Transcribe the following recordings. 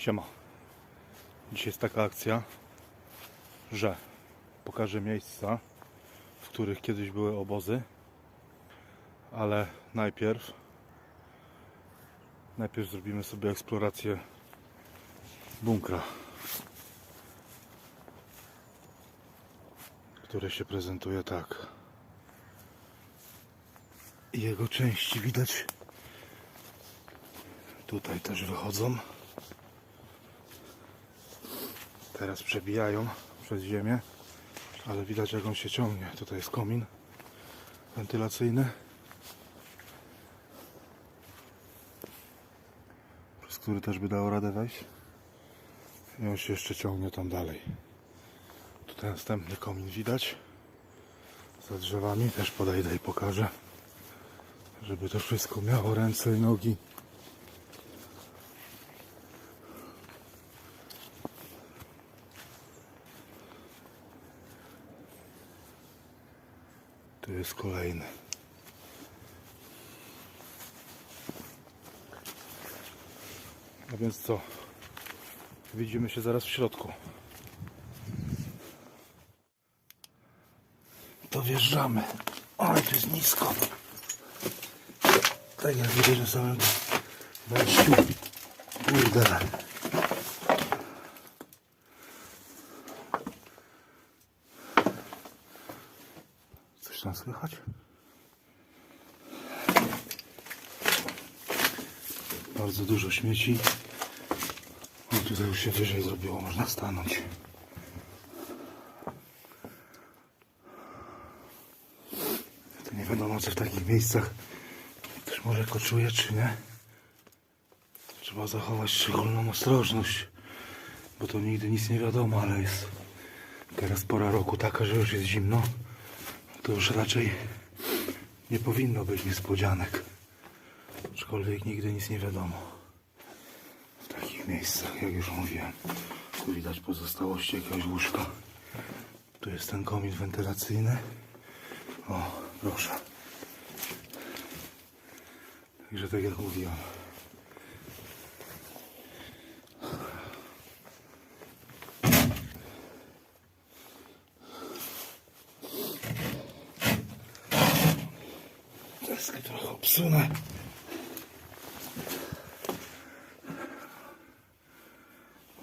Siema. Dzisiaj jest taka akcja, że pokażę miejsca, w których kiedyś były obozy, ale najpierw najpierw zrobimy sobie eksplorację bunkra, które się prezentuje tak. Jego części widać tutaj też wychodzą. Teraz przebijają przez ziemię, ale widać jak on się ciągnie. Tutaj jest komin wentylacyjny, przez który też by dało radę wejść. I on się jeszcze ciągnie tam dalej. Tutaj następny komin widać. Za drzewami też podejdę i pokażę, żeby to wszystko miało ręce i nogi. Tu jest kolejny. A więc co? Widzimy się zaraz w środku. To wjeżdżamy. To jest nisko. Tak jak widać na samym wejściu. Kurde. Coś tam słychać? Bardzo dużo śmieci. I tutaj już się wyżej zrobiło, można stanąć. To nie wiadomo, co w takich miejscach ktoś może koczuje, czy nie. Trzeba zachować szczególną ostrożność, bo to nigdy nic nie wiadomo, ale jest teraz pora roku taka, że już jest zimno to już raczej nie powinno być niespodzianek. Aczkolwiek nigdy nic nie wiadomo. W takich miejscach, jak już mówiłem, tu widać pozostałości jakiegoś łóżka. Tu jest ten komin wentylacyjny. O, proszę. Także tak jak mówiłem.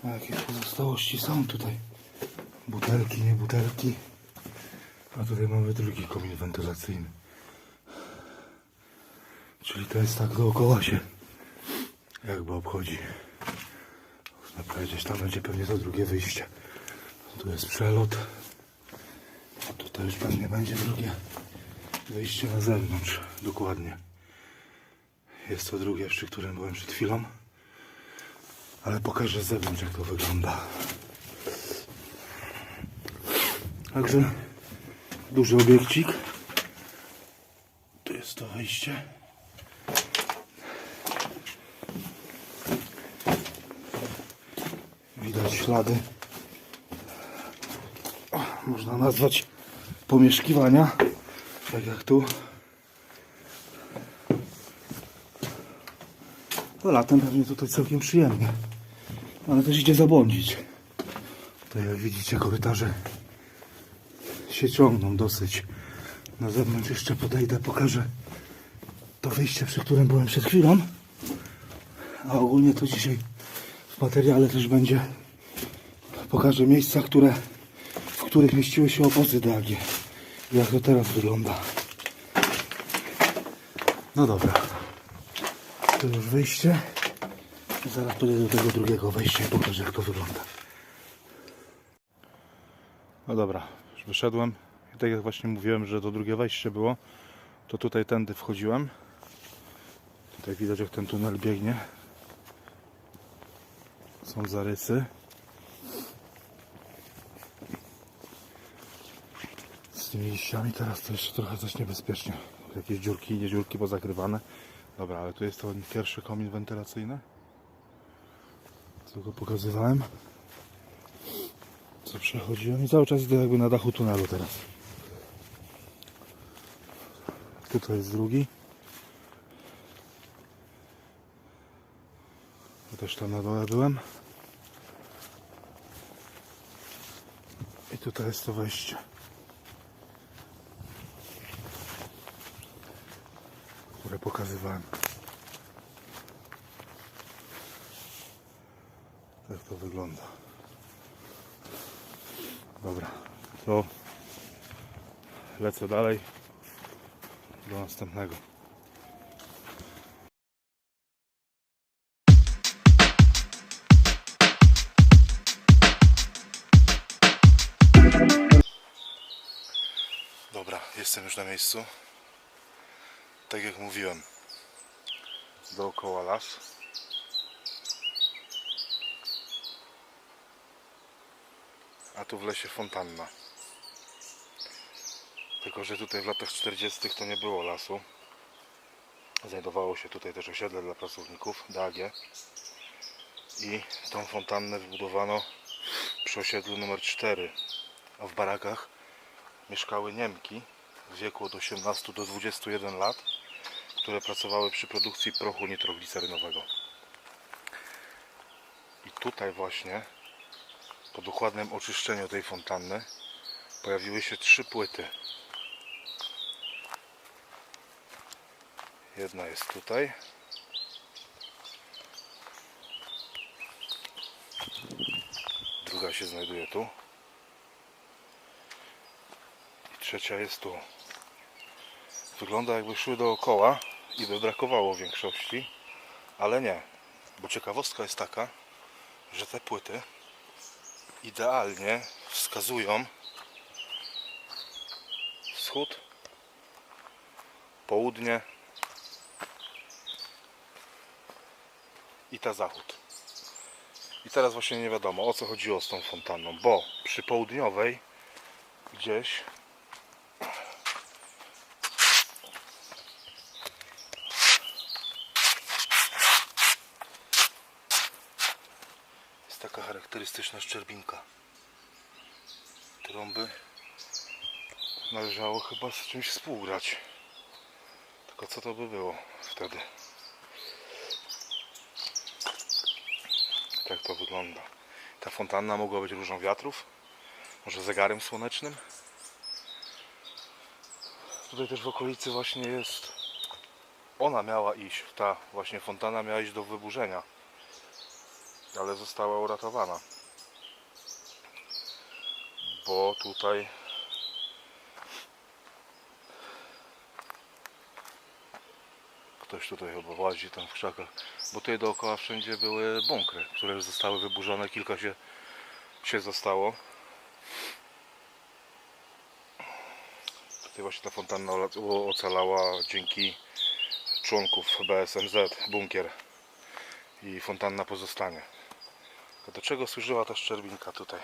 A jakie pozostałości są tutaj? Butelki, nie butelki. A tutaj mamy drugi komin wentylacyjny. Czyli to jest tak dookoła się jakby obchodzi. Można powiedzieć, tam będzie pewnie to drugie wyjście. Tu jest przelot. A tutaj już pewnie będzie drugie wyjście na zewnątrz. Dokładnie. Jest to drugie, przy którym byłem przed chwilą. Ale pokażę z zewnątrz, jak to wygląda. Także duży obiekcik. Tu jest to wejście. Widać ślady. O, Można nazwać pomieszkiwania. Tak jak tu. To latem pewnie tutaj całkiem przyjemnie. Ale też idzie zabłądzić. Tutaj jak widzicie korytarze się ciągną dosyć. Na zewnątrz jeszcze podejdę, pokażę to wyjście, przy którym byłem przed chwilą. A ogólnie to dzisiaj w materiale też będzie pokażę miejsca, które, w których mieściły się obozy DAG. Jak to teraz wygląda. No dobra. To już wyjście. Zaraz podejdę do tego drugiego wejścia i pokażę jak to wygląda. No dobra, już wyszedłem. I tak jak właśnie mówiłem, że to drugie wejście było, to tutaj tędy wchodziłem. Tutaj widać jak ten tunel biegnie. Są zarysy. Z tymi liściami teraz to jeszcze trochę coś niebezpiecznie. Jakieś dziurki, nie dziurki pozakrywane. Dobra, ale tu jest to pierwszy komin wentylacyjny tylko pokazywałem co przechodziłem i cały czas idę jakby na dachu tunelu teraz. Tutaj jest drugi. Ja też tam na dole byłem. I tutaj jest to wejście. Które pokazywałem. Tak to wygląda. Dobra, to lecę dalej do następnego. Dobra, jestem już na miejscu. Tak jak mówiłem, dookoła las. A tu w lesie fontanna. Tylko, że tutaj w latach 40. to nie było lasu. Znajdowało się tutaj też osiedle dla pracowników DAG. I tą fontannę wybudowano przy osiedlu numer 4. A w barakach mieszkały Niemki w wieku od 18 do 21 lat, które pracowały przy produkcji prochu nitroglicerynowego. I tutaj właśnie po dokładnym oczyszczeniu tej fontanny pojawiły się trzy płyty. Jedna jest tutaj. Druga się znajduje tu. I trzecia jest tu. Wygląda jakby szły dookoła i by brakowało większości, ale nie. Bo ciekawostka jest taka, że te płyty idealnie wskazują wschód, południe i ta zachód. I teraz właśnie nie wiadomo o co chodziło z tą fontanną, bo przy południowej gdzieś jest taka charakterystyczna szczerbinka. Trąby należało chyba z czymś współgrać. Tylko co to by było wtedy? Tak to wygląda. Ta fontanna mogła być różą wiatrów, może zegarem słonecznym. Tutaj też w okolicy właśnie jest. Ona miała iść, ta właśnie fontana miała iść do wyburzenia, ale została uratowana. Bo tutaj ktoś tutaj chyba tam w krzakach, bo tutaj dookoła wszędzie były bunkry, które zostały wyburzone, kilka się, się zostało. Tutaj właśnie ta fontanna ocalała dzięki członków BSMZ, bunkier i fontanna pozostanie. To do czego służyła ta szczerbinka tutaj?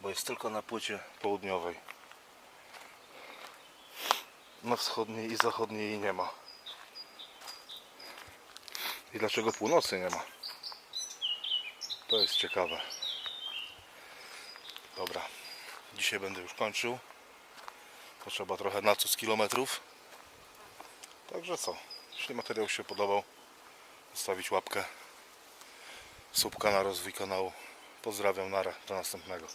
Bo jest tylko na płycie południowej. Na wschodniej i zachodniej jej nie ma. I dlaczego północy nie ma? To jest ciekawe. Dobra. Dzisiaj będę już kończył. Potrzeba trochę na co z kilometrów. Także co? Jeśli materiał się podobał, zostawić łapkę. Subka na rozwój kanału. Pozdrawiam, nara. Do następnego.